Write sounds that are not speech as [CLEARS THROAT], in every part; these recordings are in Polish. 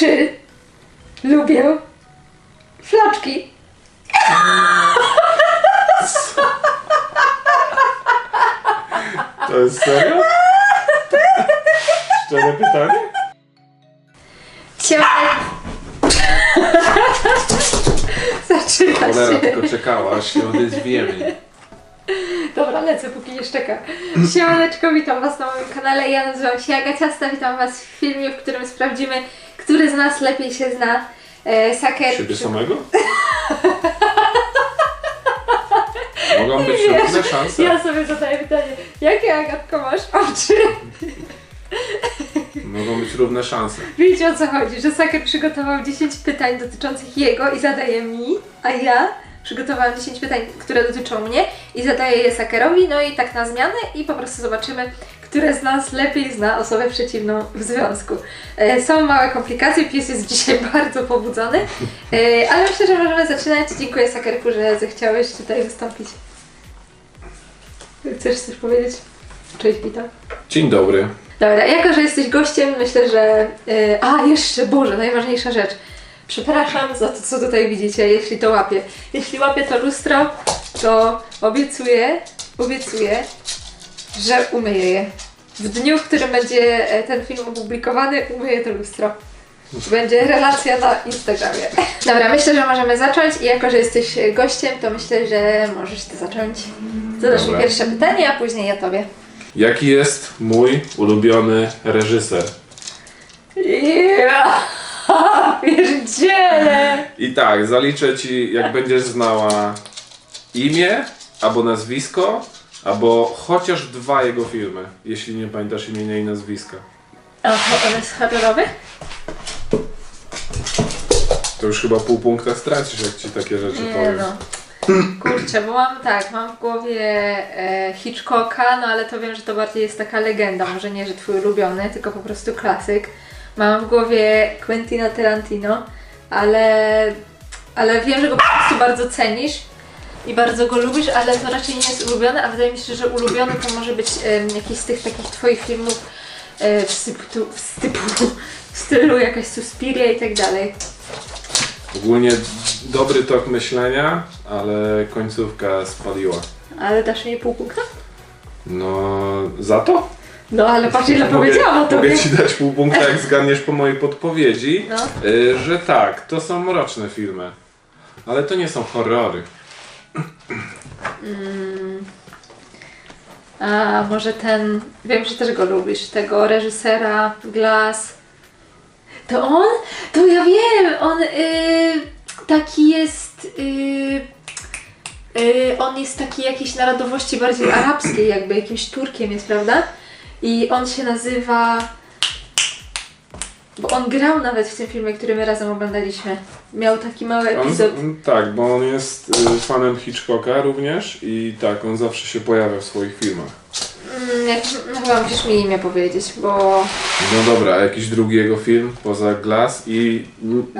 Czy lubię flaczki? To jest serio? Szczere pytanie? Siema. Zaczyna Cholera się. tylko czekała, aż się odezwiemy. Dobra, lecę, póki nie szczeka. Siemaneczko, witam Was na moim kanale. Ja nazywam się Aga Ciasta. Witam Was w filmie, w którym sprawdzimy, który z nas lepiej się zna. E, Saker. Siebie samego? [LAUGHS] Mogą być równe szanse. Ja sobie zadaję pytanie, jakie Agatko masz oczy? [LAUGHS] Mogą być równe szanse. Wiecie o co chodzi, że Saker przygotował 10 pytań dotyczących jego i zadaje mi, a ja przygotowałam 10 pytań, które dotyczą mnie i zadaję je Sakerowi, no i tak na zmianę i po prostu zobaczymy, które z nas lepiej zna osobę przeciwną w związku. E, są małe komplikacje, pies jest dzisiaj [LAUGHS] bardzo pobudzony, e, ale myślę, że możemy zaczynać. Dziękuję Sakerku, że zechciałeś tutaj wystąpić. Chcesz coś powiedzieć? Cześć, witam. Dzień dobry. Dobra, jako że jesteś gościem, myślę, że. Yy, a, jeszcze, Boże, najważniejsza rzecz. Przepraszam za to, co tutaj widzicie, jeśli to łapię. Jeśli łapię to lustro, to obiecuję, obiecuję, że umyję je. W dniu, w którym będzie e, ten film opublikowany, umyję to lustro. Będzie relacja na Instagramie. Dobra, myślę, że możemy zacząć i jako, że jesteś gościem, to myślę, że możesz ty zacząć. Zadasz mi Dobra. pierwsze pytanie, a później ja tobie. Jaki jest mój ulubiony reżyser? Ja, [LAUGHS] pierdziele! I tak, zaliczę ci, jak będziesz znała imię, albo nazwisko, albo chociaż dwa jego filmy, jeśli nie pamiętasz imienia i nazwiska. Oho, on jest horrorowy? To już chyba pół punkta stracisz, jak ci takie rzeczy Nie powiem. no. Kurczę, bo mam tak, mam w głowie e, Hitchcocka, no ale to wiem, że to bardziej jest taka legenda, może nie, że twój ulubiony, tylko po prostu klasyk. Mam w głowie Quentina Tarantino, ale, ale wiem, że go po prostu bardzo cenisz i bardzo go lubisz, ale to raczej nie jest ulubiony, a wydaje mi się, że ulubiony to może być jakiś z tych takich twoich filmów e, w, stypu, w, stypu, w stylu jakaś Suspiria i tak dalej. Ogólnie dobry tok myślenia, ale końcówka spaliła. Ale dasz mi pół punkta? No, za to? No ale patrz ile powiedziałam o mogę tobie. ci dać pół punkta, jak zgadniesz po mojej podpowiedzi, No. y, że tak, to są mroczne filmy. Ale to nie są horrory. A może ten, wiem, że też go lubisz, tego reżysera Glass. To on? To ja wiem, on y, taki jest, y, y, on jest taki jakiś narodowości bardziej arabskiej, jakby jakimś Turkiem jest, prawda? I on się nazywa, bo on grał nawet w tym filmie, który my razem oglądaliśmy. Miał taki mały epizod. on, tak, bo on jest y, fanem Hitchcocka również i tak, on zawsze się pojawia w swoich filmach. Mm, jak, no chyba musisz mi imię powiedzieć, bo... No dobra, a jakiś drugi jego film poza Glass i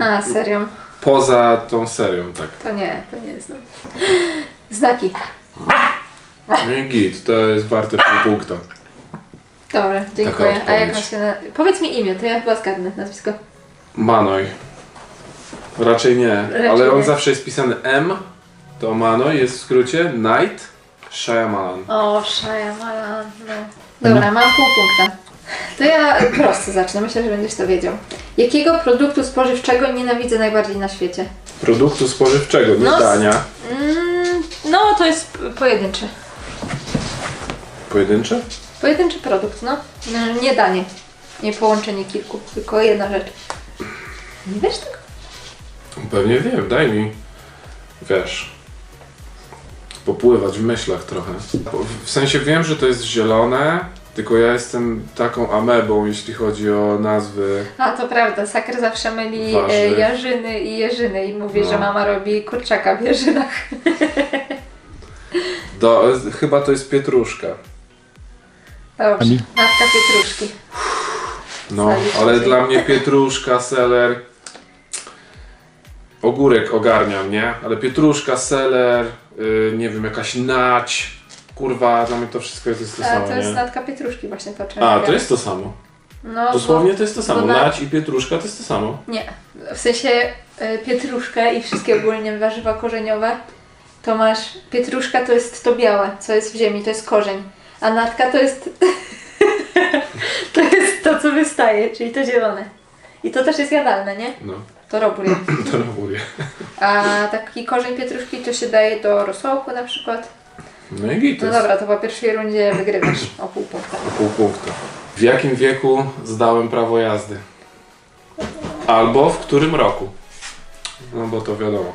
A, serio? poza tą serią, tak. To nie, to nie znam. Znaki. No i git, to jest warte pół punkta. Dobra, dziękuję. Taka A jak odpowiedź. się na... Powiedz mi imię, to ja chyba zgadnę nazwisko. Manoj. Raczej nie, ale on nie. zawsze jest pisany M, to Manoj jest w skrócie Night Shyamalan. O, Shyamalan, no. Dobra, mam pół punkta. To ja prosto zacznę, myślę, że będziesz to wiedział. Jakiego produktu spożywczego nienawidzę najbardziej na świecie? Produktu spożywczego, nie No, s- dania. Mm, no, to jest pojedynczy. Pojedyncze? Pojedynczy produkt, no. no. Nie danie. Nie połączenie kilku, tylko jedna rzecz. Nie wiesz tego? Pewnie wiem, daj mi. Wiesz. Popływać w myślach trochę. W sensie wiem, że to jest zielone, tylko ja jestem taką amebą, jeśli chodzi o nazwy. A to prawda, Saker zawsze myli Warzyw. e, jarzyny i jeżyny i mówi, No. że mama robi kurczaka w jeżynach. [LAUGHS] Do, chyba to jest pietruszka. Dobrze, pietruszki. No, ale się. dla mnie pietruszka, seler. Ogórek ogarniam, nie? Ale pietruszka, seler, yy, nie wiem, jakaś nać. Kurwa, dla mnie to wszystko jest to A samo, to jest nie? natka pietruszki właśnie to, czym A, to jest to samo. No, Dosłownie to jest to samo. bo na- Lać i pietruszka to jest to samo. Bo, nie, w sensie e, pietruszkę i wszystkie ogólnie warzywa korzeniowe, to masz, pietruszka to jest to białe, co jest w ziemi, to jest korzeń, a natka to jest, [LAUGHS] to jest to, co wystaje, czyli to zielone. I to też jest jadalne, nie? No, To robór [CLEARS THROAT] to robuję. A taki korzeń pietruszki to się daje do rosołku na przykład. No i git No dobra, to po pierwszej rundzie wygrywasz o pół punkta. Pół punkta. W jakim wieku zdałem prawo jazdy? Albo w którym roku? No bo to wiadomo.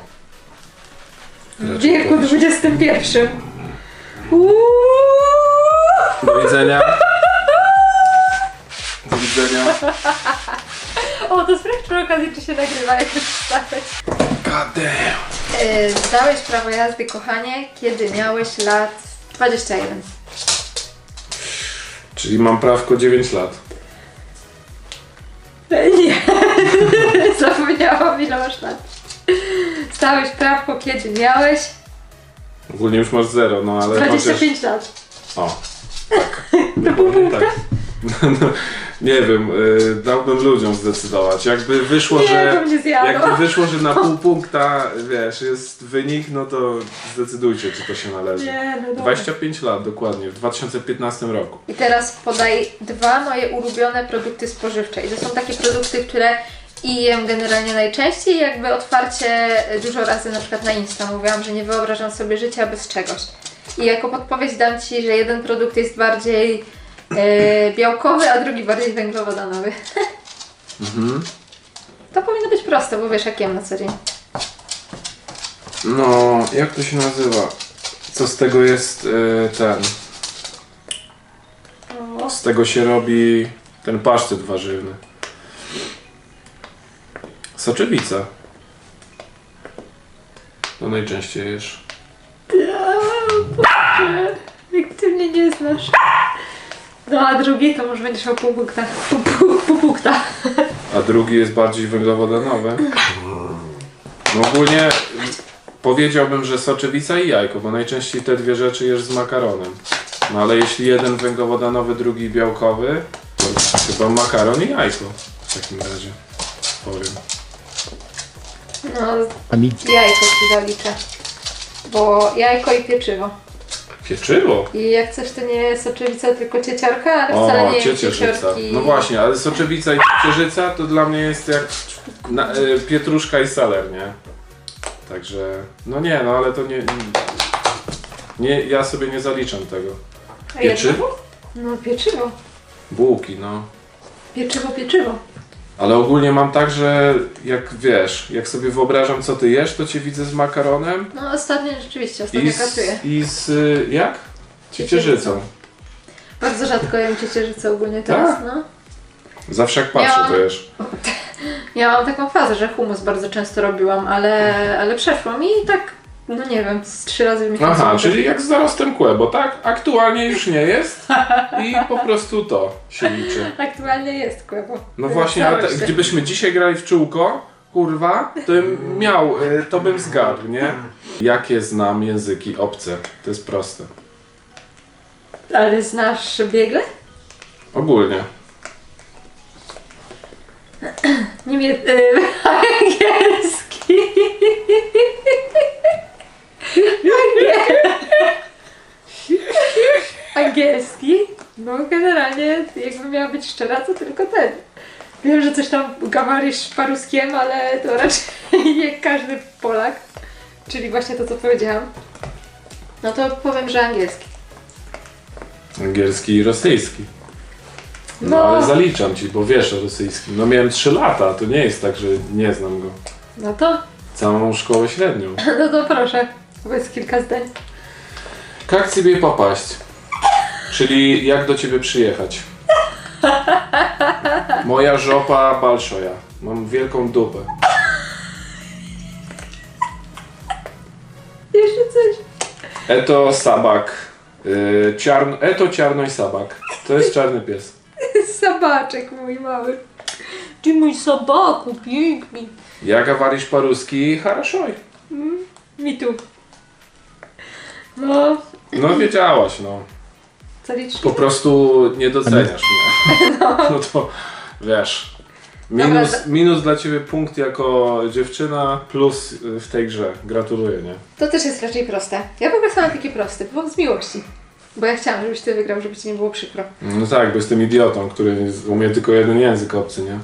W Raczej wieku to- XXI. Uuuu! Do widzenia. Do widzenia. O, to sprawdź przy okazji, czy się nagrywa, jak już. God damn. Yy, Zdałeś prawo jazdy, kochanie, kiedy miałeś lat 21. Czyli mam prawko 9 lat. Nie, [LAUGHS] zapomniałam ile masz lat. Zdałeś prawko, kiedy miałeś Ogólnie już masz 0, no ale chociaż... 25 lat. O, tak. Dokładnie tak. No, nie wiem, y, dałbym ludziom zdecydować. Jakby wyszło, Nie, że... Jakby wyszło, że na [LAUGHS] pół punkta, wiesz, jest wynik, no to zdecydujcie, czy to się należy. Nie, no dobra. 25 lat, dokładnie, w 2015 roku. I teraz podaj dwa moje ulubione produkty spożywcze. I to są takie produkty, które i jem generalnie najczęściej, jakby otwarcie dużo razy na przykład na Insta mówiłam, że nie wyobrażam sobie życia bez czegoś. I jako podpowiedź dam Ci, że jeden produkt jest bardziej e, białkowy, a drugi bardziej węglowodanowy. [LAUGHS] Mhm. To powinno być proste, bo wiesz jak jem na co dzień. No, jak to się nazywa? Co z tego jest y, ten? Z tego się robi ten pasztet warzywny. Soczewica. To najczęściej jesz. Jak Ty mnie nie znasz. No a drugi to może będziesz miał pół punkta. Pół, pół, pół punkta. A drugi jest bardziej węglowodanowy. No ogólnie powiedziałbym, że soczewica i jajko, bo najczęściej te dwie rzeczy jesz z makaronem. No ale jeśli jeden węglowodanowy, drugi białkowy, to chyba makaron i jajko w takim razie. Powiem. No, Amici. jajko Ci zaliczę. Bo jajko i pieczywo. Pieczywo? I jak coś to nie jest soczewica, tylko cieciorka, ale wcale O, nie jest cieciorki. No właśnie, ale soczewica i ciecierzyca to dla mnie jest jak na, y, pietruszka i saler, nie? Także, no nie, no ale to nie, nie... Ja sobie nie zaliczam tego. Pieczywo? No pieczywo. Bułki, no. Pieczywo, pieczywo. Ale ogólnie mam tak, że jak wiesz, jak sobie wyobrażam co ty jesz, to cię widzę z makaronem No ostatnio rzeczywiście, ostatnio i z, pracuję. i z y, jak? Ciecierzycą. Bardzo rzadko jem ciecierzycę ogólnie teraz, Tak? no. Zawsze jak patrzę Miałam- to jesz. Ja mam taką fazę, że humus bardzo często robiłam, ale, ale przeszło mi i tak, no nie wiem, z trzy razy w miesiącu. Aha, czyli jak z zarostem kłę, bo tak aktualnie już nie jest [LAUGHS] i po prostu to się liczy. Aktualnie jest kłębo. No właśnie, ale te, gdybyśmy dzisiaj grali w czółko, kurwa, to bym miał, y, to bym zgadł, nie? Jakie znam języki obce? To jest proste. Ale znasz biegle? Ogólnie. [CLEARS THROAT] Niemie... Y, [LAUGHS] angielski. Angielski? No generalnie, jakbym miała być szczera, to tylko ten. Wiem, że coś tam gawarisz paruskiem, ale to raczej nie każdy Polak. Czyli właśnie to, co powiedziałam. No to powiem, że angielski. Angielski i rosyjski. No, No. ale zaliczam ci, bo wiesz o rosyjskim. No miałem 3 lata, to nie jest tak, że nie znam go. No to, Całą szkołę średnią. no to proszę. Powiedz kilka zdań. Jak ciebie popaść? Czyli jak do ciebie przyjechać? Moja żopa balszoja. Mam wielką dupę. Jeszcze coś. Eto sabak. Yy, ciarn... Eto ciarnoj sabak. To jest czarny pies. [LAUGHS] Sabaczek mój mały. Ty mój sobaku, piękny. Jak awarisz paruski, haraszoj. Mi tu. No, No wiedziałaś, no. Zaliczysz Po prostu nie doceniasz mnie. [LAUGHS] [LAUGHS] No to wiesz. Minus, Dobra, minus dla ciebie punkt jako dziewczyna, plus y, w tej grze. Gratuluję, nie? To też jest raczej proste. Ja po prostu mam takie proste, bo z miłości. Bo ja chciałam, żebyś ty wygrał, żeby ci nie było przykro. No tak, bo jestem idiotą, który umie tylko jeden język obcy, nie?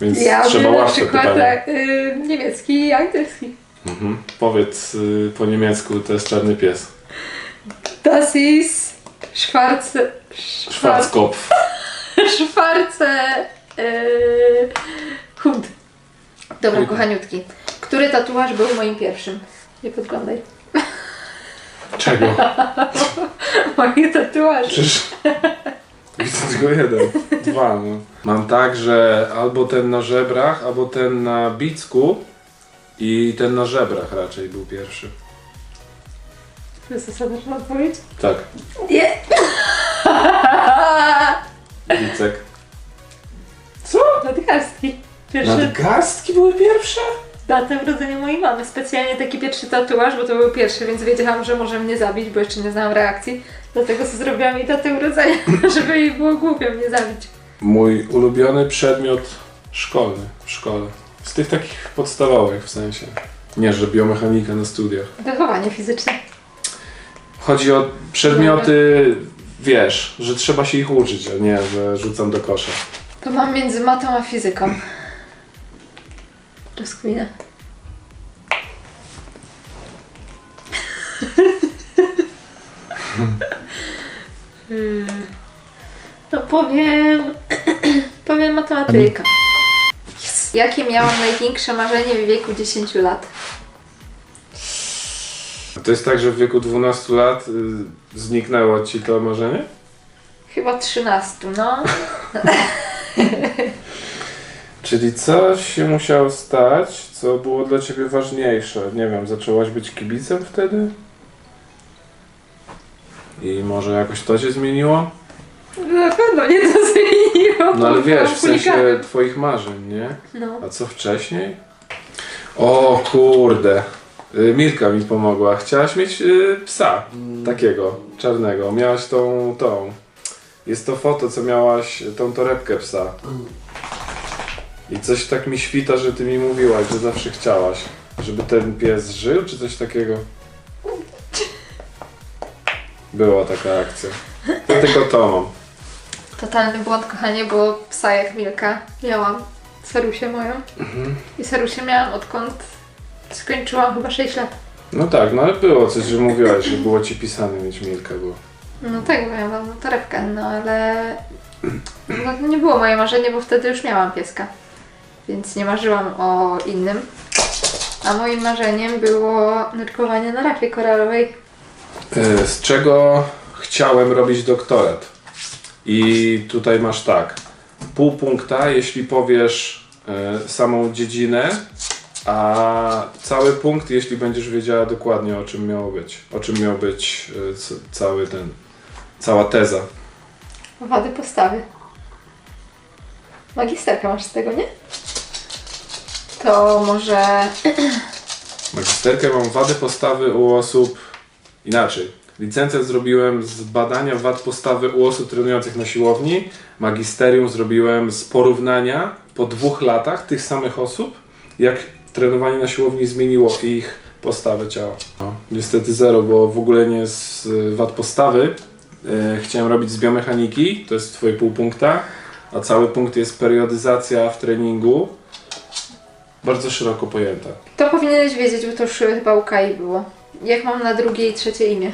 Więc Ja trzeba umiem na łatwe przykład pytanie. y, niemiecki i angielski. Mhm. Powiedz y, po niemiecku, to jest czarny pies. Das ist schwarze... Schwarzkopf. [LAUGHS] Schwarze... Yy, Hund. Dobra, kochaniutki. Który tatuaż był moim pierwszym? Nie podglądaj. Czego? [LAUGHS] Moich tatuaży. Przecież widzę tylko jeden. Dwa, no. Mam tak, że albo ten na żebrach, albo ten na bicku i ten na żebrach raczej był pierwszy. To jest ostateczna odpowiedź? Tak, Nie. bicek. Co? Nadgarstki. Pierwszy Nadgarstki były pierwsze? datę urodzenia mojej mamy. Specjalnie taki pierwszy tatuaż, bo to był pierwszy, więc wiedziałam, że może mnie zabić, bo jeszcze nie znałam reakcji. Dlatego sobie zrobiłam jej datę urodzenia, [LAUGHS] żeby jej było głupio mnie zabić. Mój ulubiony przedmiot szkolny w szkole. Z tych takich podstawowych w sensie. Nie, że biomechanika na studiach. Wychowanie fizyczne. Chodzi o przedmioty, wiesz, że trzeba się ich uczyć, a nie, że rzucam do kosza. To mam między matą a fizyką. Rozkminę. [LAUGHS] Hmm. No powiem... [CLEARS THROAT] powiem matematyka. Jakie miałam największe marzenie w wieku 10 lat? A to jest tak, że w wieku 12 lat y, zniknęło ci to marzenie? Chyba 13, no. [LAUGHS] Czyli coś się musiało stać, co było dla ciebie ważniejsze. Nie wiem, zaczęłaś być kibicem wtedy? I może jakoś to się zmieniło? Na pewno nie to [LAUGHS] [LAUGHS] No ale wiesz, w sensie twoich marzeń, nie? No. A co wcześniej? O kurde. Y, Milka mi pomogła. Chciałaś mieć y, psa takiego, czarnego. Miałaś tą, tą. Jest to foto, co miałaś, tą torebkę psa. I coś tak mi świta, że ty mi mówiłaś, że zawsze chciałaś. Żeby ten pies żył, czy coś takiego? Była taka akcja. Ja tylko to mam. Totalny błąd, kochanie, bo psa jak Milka miałam. Sarusię moją. I Sarusię miałam odkąd skończyłam chyba 6 lat. No tak, no ale było coś, że mówiłaś, że było ci pisane mieć Milkę, bo... No tak, bo miałam tą torebkę, no ale no, to nie było moje marzenie, bo wtedy już miałam pieska. Więc nie marzyłam o innym. A moim marzeniem było nurkowanie na rafie koralowej. E, Z czego chciałem robić doktorat? I tutaj masz tak. Pół punkta, jeśli powiesz e, samą dziedzinę, a cały punkt, jeśli będziesz wiedziała dokładnie o czym miało być. O czym miał być e, c- cały ten, cała teza. Wady postawy. Magisterkę masz z tego, nie? To może... Magisterkę mam wady postawy u osób inaczej. Licencję zrobiłem z badania wad postawy u osób trenujących na siłowni. Magisterium zrobiłem z porównania po dwóch latach tych samych osób, jak trenowanie na siłowni zmieniło ich postawę ciała. No, niestety zero, bo w ogóle nie z y, wad postawy. E, chciałem robić z biomechaniki, to jest twoje pół punkta, a cały punkt jest periodyzacja w treningu. Bardzo szeroko pojęta. To powinieneś wiedzieć, bo to już chyba u Kai było. Jak mam na drugie i trzecie imię?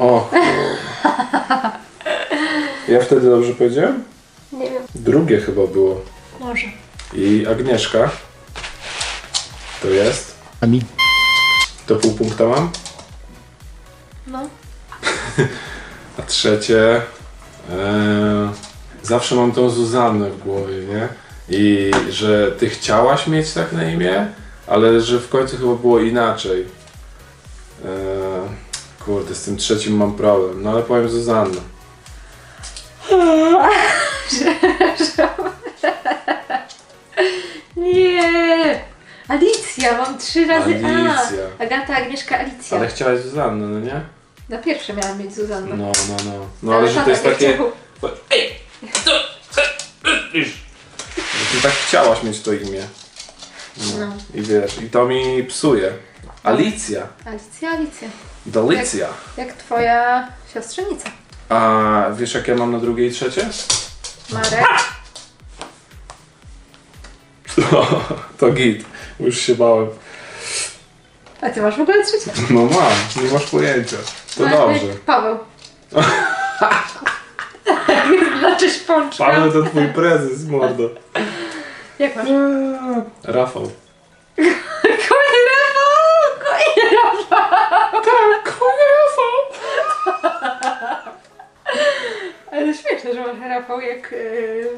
O! kurwa. Ja wtedy dobrze powiedziałem? Nie wiem. Drugie chyba było. Może. I Agnieszka. To jest. Ami. To pół punkta mam. No. [LAUGHS] A trzecie. E, zawsze mam tą Zuzannę w głowie, nie? I że ty chciałaś mieć tak na imię, ale że w końcu chyba było inaczej. E, kurde, z tym trzecim mam problem. No ale powiem Zuzanna. [LAUGHS] Nie! Alicja, mam trzy razy Alicja. A. Agata, Agnieszka, Alicja. Ale chciałaś Zuzannę, no nie? Na pierwsze miałam mieć Zuzannę. No, no, no. No ale że to jest takie... Ej! Co? Co? Że Ty tak chciałaś mieć to imię. No. No. I wiesz, i to mi psuje. Alicja. Alicja, Alicja. Delicja. Jak twoja siostrzenica. A wiesz jak ja mam na drugie i trzecie? Marek. [LAUGHS] to git. Już się bałem. A ty masz w ogóle trzecie? No mam, nie masz pojęcia. To Marek, dobrze. Paweł. [LAUGHS] Znaczy szpączka. Paweł to twój prezes, mordo. Jak masz? Rafał. Konie Rafał! Konie Rafał! Tak, konie Rafał. Ale śmieszne, że masz Rafał, jak yy,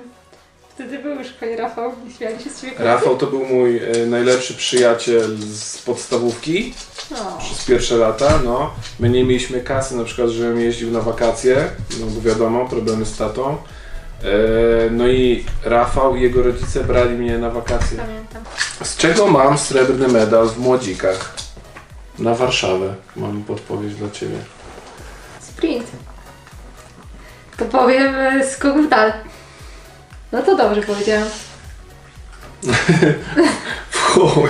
wtedy był już konie Rafał śmiali się z ciebie. Rafał to był mój e, najlepszy przyjaciel z podstawówki. No. przez pierwsze lata, no. My nie mieliśmy kasy na przykład, żebym jeździł na wakacje, no bo wiadomo, problemy z tatą. E, no i Rafał i jego rodzice brali mnie na wakacje. Pamiętam. Z czego mam srebrny medal w młodzikach? Na Warszawę. Mam podpowiedź dla Ciebie. Sprint. To powiem skok w dal. No to dobrze powiedziałam. [LAUGHS] Chuj.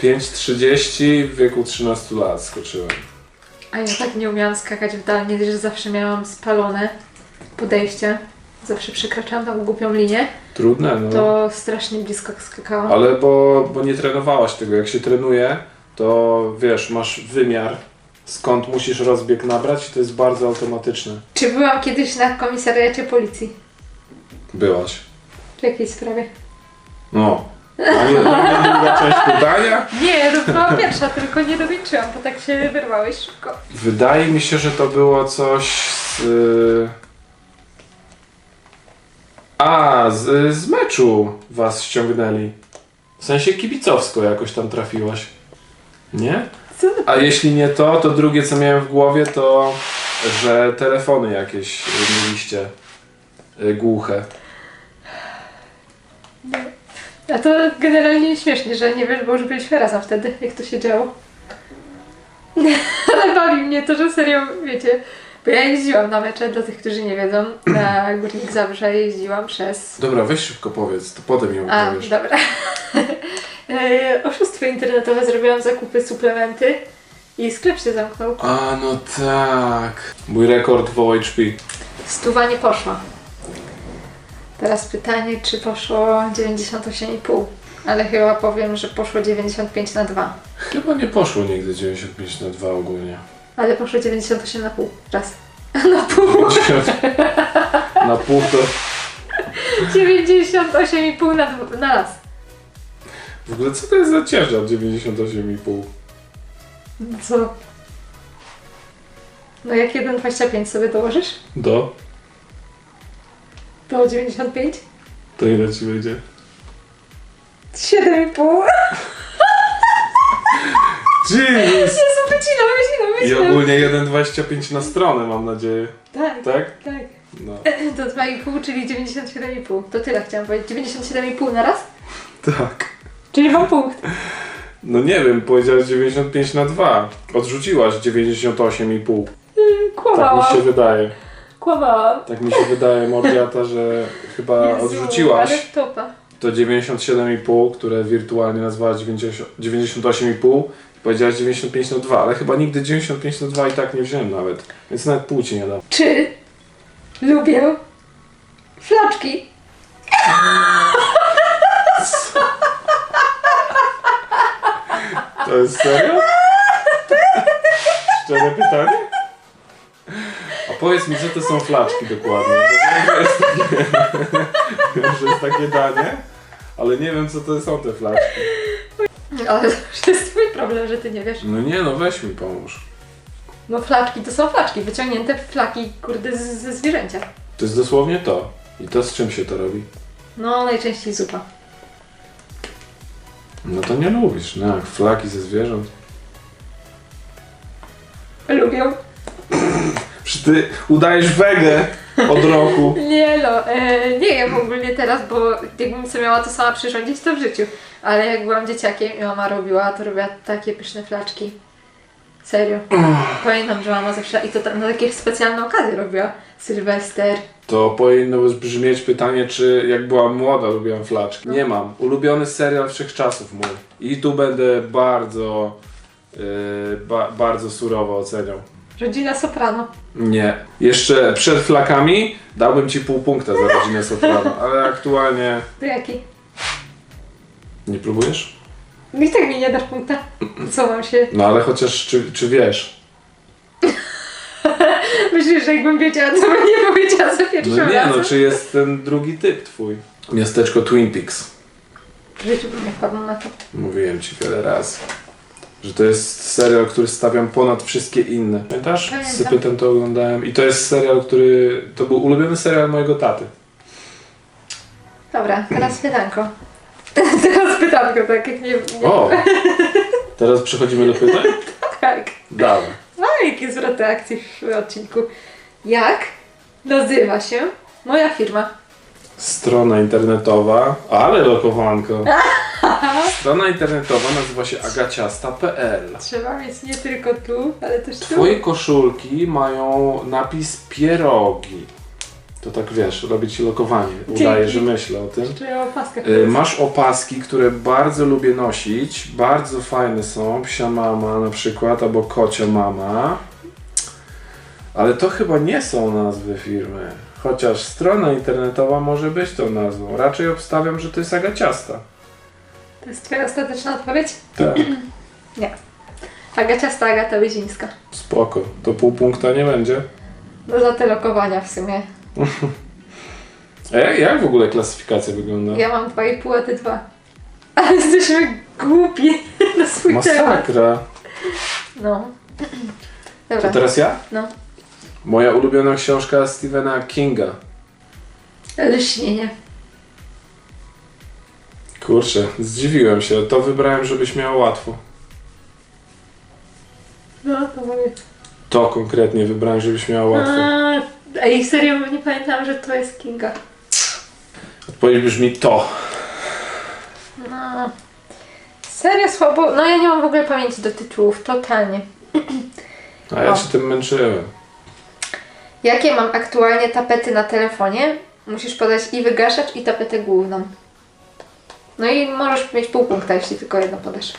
5.30 w wieku 13 lat skoczyłem. A ja tak nie umiałam skakać w dal, nie, że zawsze miałam spalone podejścia. Zawsze przekraczałam tą głupią linię, Trudne, no. to strasznie blisko skakałam. Ale bo, bo nie trenowałaś tego. Jak się trenuje, to wiesz, masz wymiar, skąd musisz rozbieg nabrać to jest bardzo automatyczne. Czy byłam kiedyś na komisariacie policji? Byłaś. W jakiej sprawie? No. A nie, nie, nie druga część pytania? Nie, to była pierwsza, tylko nie dokończyłam, bo tak się wyrwałeś szybko. Wydaje mi się, że to było coś z... y, A, z, z meczu was ściągnęli. W sensie kibicowsko jakoś tam trafiłaś. Nie? A jeśli nie to, to drugie co miałem w głowie to, że telefony jakieś y, mieliście y, głuche. A to generalnie śmiesznie, że nie wiesz, bo już byliśmy razem wtedy, jak to się działo. [LAUGHS] Ale bawi mnie to, że serio, wiecie, bo ja jeździłam na mecze, dla tych, którzy nie wiedzą, na Górnik Zabrze jeździłam przez... Dobra, weź szybko powiedz, to potem ją A, opowiesz. dobra. [LAUGHS] E, Oszustwo internetowe, zrobiłam zakupy, suplementy i sklep się zamknął. A, no tak. Mój rekord w OHP. Stuwa nie poszła. Teraz pytanie, czy poszło 98,5. Ale chyba powiem, że poszło 95 na 2. Chyba nie poszło nigdy 95 na 2 ogólnie. Ale poszło 98 na pół. Raz. [LAUGHS] Na pół. 90 na pół to... 98,5 na, na raz. W ogóle co to jest za ciężar 98,5? Co? No jak 1,25 sobie dołożysz? Do? To 95? To ile ci wyjdzie? 7,5. [LAUGHS] Jeez! Jezu, wycinam, wycinam, I wycinam. ogólnie 1,25 na stronę mam nadzieję. Tak, Tak? tak. No. [CLEARS THROAT] To 2,5, czyli 97,5. To tyle chciałam powiedzieć. 97,5 na raz? Tak. Czyli mam punkt. No nie wiem, powiedziałeś 95 na 2. Odrzuciłaś 98,5. Tak mi Kłamałam. się wydaje. Kłamałam. Tak mi się wydaje, Mordiata, że chyba Jezu, odrzuciłaś Ale topa. to 97,5, które wirtualnie nazwałaś 90 98,5 i powiedziałaś 95 na 2, ale chyba nigdy 95 na 2 i tak nie wziąłem nawet, więc nawet pół ci nie dam. Czy lubię flaczki? To jest serio? [LAUGHS] Szczere pytanie? A powiedz mi, co to są flaczki dokładnie? Bo jest takie, wiem, że jest takie danie, ale nie wiem, co to są te flaczki. Ale to jest twój problem, że ty nie wiesz. No nie, no weź mi pomóż. No flaczki to są flaczki, wyciągnięte flaki, kurde, z, ze zwierzęcia. To jest dosłownie to. I to z czym się to robi? No najczęściej zupa. No to nie lubisz, no jak flaki ze zwierząt. Lubią. Przecież ty udajesz wegę od roku. [LAUGHS] Nie no, e, nie jem ogólnie teraz, bo jakbym sobie miała to sama przyrządzić, to w życiu. Ale jak byłam dzieciakiem i mama robiła, to robiła takie pyszne flaczki Serio. [CLEARS THROAT] Pamiętam, że mama zawsze i to na takie specjalne okazje robiła. Sylwester. To powinno brzmieć pytanie, czy jak byłam młoda lubiłam flaczki. Nie mam. Ulubiony serial wszechczasów mój. I tu będę bardzo, yy, ba, bardzo surowo oceniał. Rodzina Soprano. Nie. Jeszcze przed flakami dałbym ci pół punkta za rodzinę Soprano, ale aktualnie To jaki? nie próbujesz? No i tak mi nie dasz punkta. Co mam się... No ale chociaż czy, czy wiesz? [LAUGHS] Myślisz, że jakbym wiedziała, co bym nie powiedziała za pierwszym No nie, razem? no czy jest ten drugi typ twój? Miasteczko Twin Peaks. W życiu bym nie wpadła na to. Mówiłem ci wiele razy. Że to jest serial, który stawiam ponad wszystkie inne. Pamiętasz? Pamiętam. Z Sypytem to oglądałem. I to jest serial, który... To był ulubiony serial mojego taty. Dobra, teraz pytanko. [LAUGHS] teraz pytanko, tak jak nie... nie O! Teraz przechodzimy do pytań? [LAUGHS] Tak. Dawaj. No jakie zwroty akcji w odcinku. Jak nazywa się moja firma? Strona internetowa, ale lokowanko. [LAUGHS] Strona internetowa nazywa się agaciasta.pl. Trzeba mieć nie tylko tu, ale też tu. Twoje koszulki mają napis pierogi. To tak wiesz, robię ci lokowanie. Dzięki. że myślę o tym. Jeszcze o paskach. Y, Masz opaski, które bardzo lubię nosić. Bardzo fajne są. Psia mama na przykład, albo kocia mama. Ale to chyba nie są nazwy firmy. Chociaż strona internetowa może być tą nazwą. Raczej obstawiam, że to jest Agaciasta. To jest twoja ostateczna odpowiedź? Tak, [CLEARS THROAT] Agaciasta Agata Wyzińska. spoko. To pół punkta nie będzie. No za te lokowania w sumie. [LAUGHS] A jak, jak w ogóle klasyfikacja wygląda? Ja mam 2,5, a ty 2. Ale jesteśmy głupi [LAUGHS] na swój temat. Masakra. No. To Dobra. teraz ja? No. Moja ulubiona książka Stephena Kinga. Lśnienie. Kurczę, zdziwiłem się. To wybrałem, żebyś miał łatwo. No, to mówię. To konkretnie wybrałem, żebyś miał łatwo. A, Ej, serio, nie pamiętam, że to jest Kinga. Odpowiedź brzmi to. No. Serio słabo. No ja nie mam w ogóle pamięci do tytułów, totalnie. [CLEARS THROAT] A ja O. się tym męczyłem. Jakie mam aktualnie tapety na telefonie? Musisz podać i wygaszacz, i tapetę główną. No i możesz mieć pół punkta, jeśli tylko jedno podasz.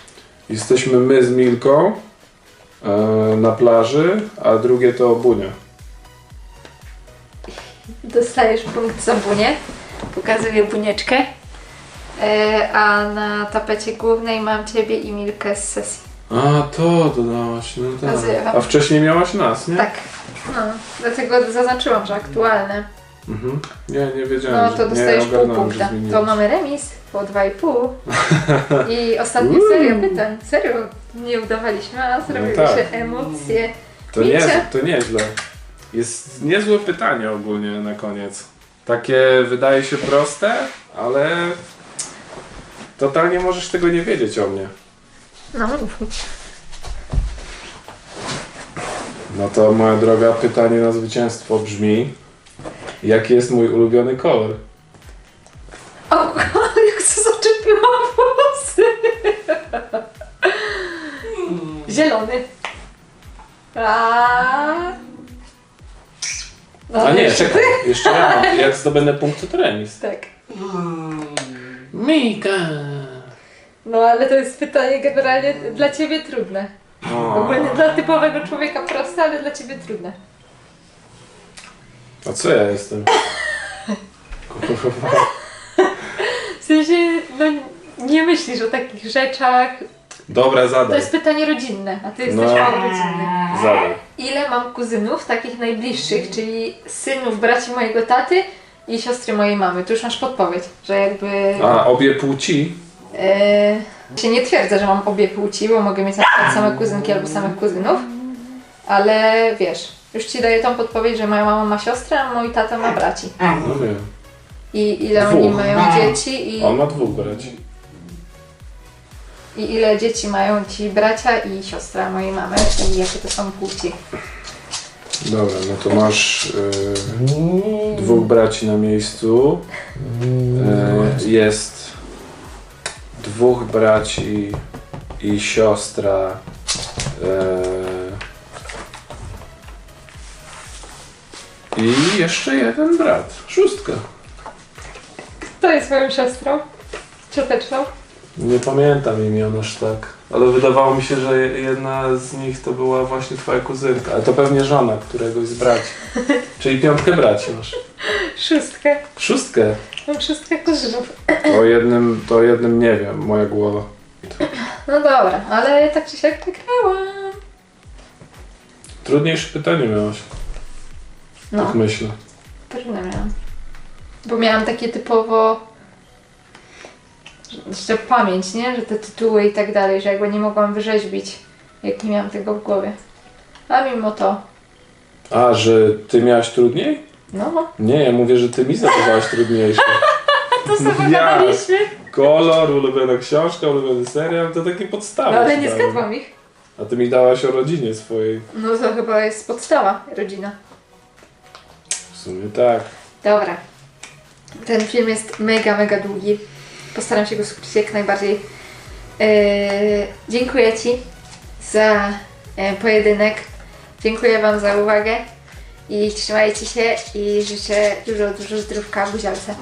Jesteśmy my z Milką e, na plaży, a drugie to Bunia. Dostajesz punkt za bunię. Pokazuję bunieczkę. E, a na tapecie głównej mam Ciebie i Milkę z sesji. A, to dodałaś, no tak. Nazywam. A wcześniej miałaś nas, nie? Tak. No, dlatego zaznaczyłam, że aktualne. Mhm. Nie, nie wiedziałem, No że- to nie dostajesz pół ogarnąłem, że punkta. zmieniłeś. To mamy remis po 2,5. I [LAUGHS] ostatnia Uuu. seria pytań. Serio, nie udawaliśmy, a zrobiły tak. się emocje. To, nie, Wiecie? to nieźle. Jest niezłe pytanie ogólnie na koniec. Takie wydaje się proste, ale totalnie możesz tego nie wiedzieć o mnie. No. No to moja droga, pytanie na zwycięstwo brzmi Jaki jest mój ulubiony kolor? O, [LAUGHS] jak się zaczepiłam włosy. Zielony. A. No, A nie, jeszcze czekaj, jeszcze ja mam. Jak zdobędę punkt, to remis. Tak. Mika! No ale to jest pytanie generalnie dla Ciebie trudne. Ogólnie dla typowego człowieka proste, ale dla Ciebie trudne. A co ja jestem? Kurwa. [LAUGHS] W sensie, no nie myślisz o takich rzeczach. Dobra, To zadaj. jest pytanie rodzinne, a Ty jesteś No. mało rodzinny. Zadaj. Ile mam kuzynów, takich najbliższych, czyli synów braci mojego taty i siostry mojej mamy? Tu już masz podpowiedź, że jakby... A, obie płci? Yy, się nie twierdzę, że mam obie płci, bo mogę mieć na przykład same kuzynki albo samych kuzynów, ale wiesz, już ci daję tą podpowiedź, że moja mama ma siostrę, a mój tata ma braci. No wiem. I ile Dwóch. oni mają dzieci i, On ma dwóch braci i ile dzieci mają ci bracia i siostra mojej mamy i jakie to są płci. Dobra, no to masz e, dwóch braci na miejscu. E, jest dwóch braci i siostra. E, I jeszcze jeden brat. Szóstka. Kto jest moją siostrą? Cioteczną? Nie pamiętam imion aż tak. Ale wydawało mi się, że jedna z nich to była właśnie twoja kuzynka. Ale to pewnie żona któregoś z braci. [LAUGHS] Czyli piątkę braci masz. Szóstkę. Szóstkę. Mam szóstkę kuzynów. O jednym, to o jednym nie wiem, moja głowa. No dobra, ale tak czy siak wygrałam. Trudniejsze pytanie miałaś, No, tak myślę. trudne miałam. Bo miałam takie typowo... Jeszcze pamięć, nie? Że te tytuły i tak dalej, że jakby nie mogłam wyrzeźbić, jak nie miałam tego w głowie. A mimo to, A, że ty miałaś trudniej? no, Nie, ja mówię, że ty mi zadawałaś [LAUGHS] trudniejsze. to sobie Ja. gadaliśmy. Kolor, ulubiona książka, ulubiony serial, to takie podstawy. No ale nie dałem. zgadłam ich. A ty mi dałaś o rodzinie swojej. No to chyba jest podstawa, rodzina. W sumie tak. Dobra. Ten film jest mega, mega długi. Postaram się go skupić jak najbardziej. Yy, dziękuję Ci za e, pojedynek. Dziękuję Wam za uwagę. I trzymajcie się i życzę dużo, dużo zdrówka buzialce.